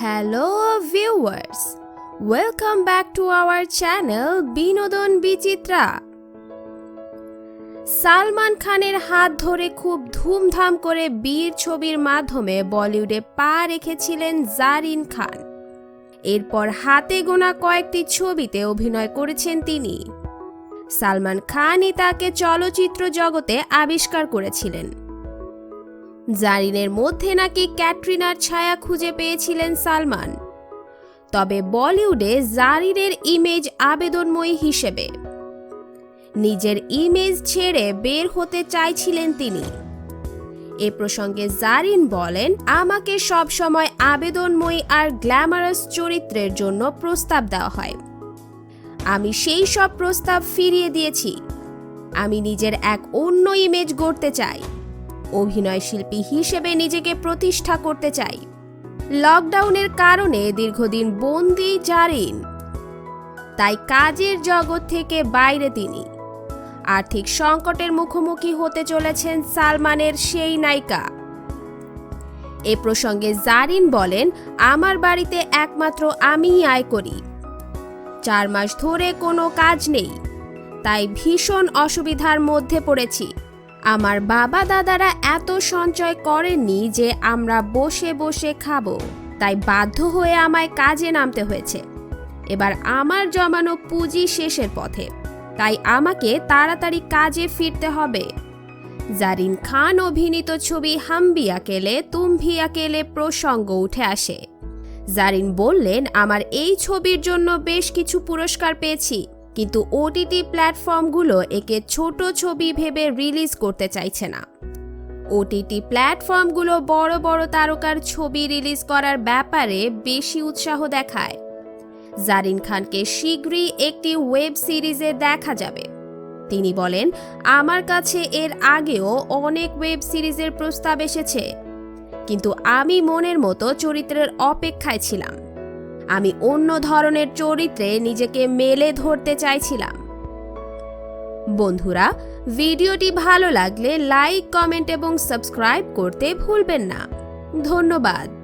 Hello viewers welcome back to our channel Binodon Bichitra Salman খানের হাত ধরে খুব ধুমধাম করে বীর ছবির মাধ্যমে বলিউডে পা রেখেছিলেন জারিন খান। এরপর হাতে গোনা কয়েকটি ছবিতে অভিনয় করেছেন তিনি। সালমান খানই তাকে চলচ্চিত্র জগতে আবিষ্কার করেছিলেন। জারিনের মধ্যে নাকি ক্যাটরিনার ছায়া খুঁজে পেয়েছিলেন সালমান। তবে বলিউডে জারিনের ইমেজ আবেদনময়ী হিসেবে। নিজের ইমেজ ছেড়ে বের হতে চাইছিলেন তিনি। এ প্রসঙ্গে জারিন বলেন, আমাকে সবসময় আবেদনময়ী আর গ্ল্যামারাস চরিত্রের জন্য প্রস্তাব দেওয়া হয়। আমি সেই সব প্রস্তাব ফিরিয়ে দিয়েছি। আমি নিজের এক অন্য ইমেজ গড়তে চাই। অভিনয় শিল্পী হিসেবে নিজেকে প্রতিষ্ঠা করতে চাই। লকডাউনের কারণে দীর্ঘদিন বন্দি জারিন। তাই কাজের জগৎ থেকে বাইরে তিনি। আর্থিক সংকটের মুখোমুখি হতে চলেছেন সালমানের সেই নায়িকা। এ প্রসঙ্গে জারিন বলেন, আমার বাড়িতে একমাত্র আমিই আয় করি। চার মাস ধরে কোনো কাজ নেই। তাই ভীষণ অসুবিধার মধ্যে পড়েছি। আমার বাবা দাদারা এত সঞ্চয় করেননি যে আমরা বসে বসে খাব। তাই বাধ্য হয়ে আমায় কাজে নামতে হয়েছে। এবার আমার জমানো পুঁজি শেষের পথে। তাই আমাকে তাড়াতাড়ি কাজে ফিরতে হবে। জারিন খান অভিনীত ছবি হাম্বি আকেলে তুমভি আকেলে প্রসঙ্গ উঠে আসে। জারিন বললেন, আমার এই ছবির জন্য বেশ কিছু পুরস্কার পেয়েছি। কিন্তু ওটিটি প্ল্যাটফর্মগুলো একে ছোট ছবি ভেবে রিলিজ করতে চাইছে না। ওটিটি প্ল্যাটফর্মগুলো বড় বড় তারকার ছবি রিলিজ করার ব্যাপারে বেশি উৎসাহ দেখায়। জারিন খানকে শীঘ্রই একটি ওয়েব সিরিজে দেখা যাবে। তিনি বলেন, আমার কাছে এর আগেও অনেক ওয়েব সিরিজের প্রস্তাব এসেছে। কিন্তু আমি মনের মতো চরিত্রের অপেক্ষায় ছিলাম। আমি অন্য ধরনের চরিত্রে নিজেকে মেলে ধরতে চাইছিলাম। বন্ধুরা, ভিডিওটি ভালো লাগলে লাইক, কমেন্ট এবং সাবস্ক্রাইব করতে ভুলবেন না। ধন্যবাদ।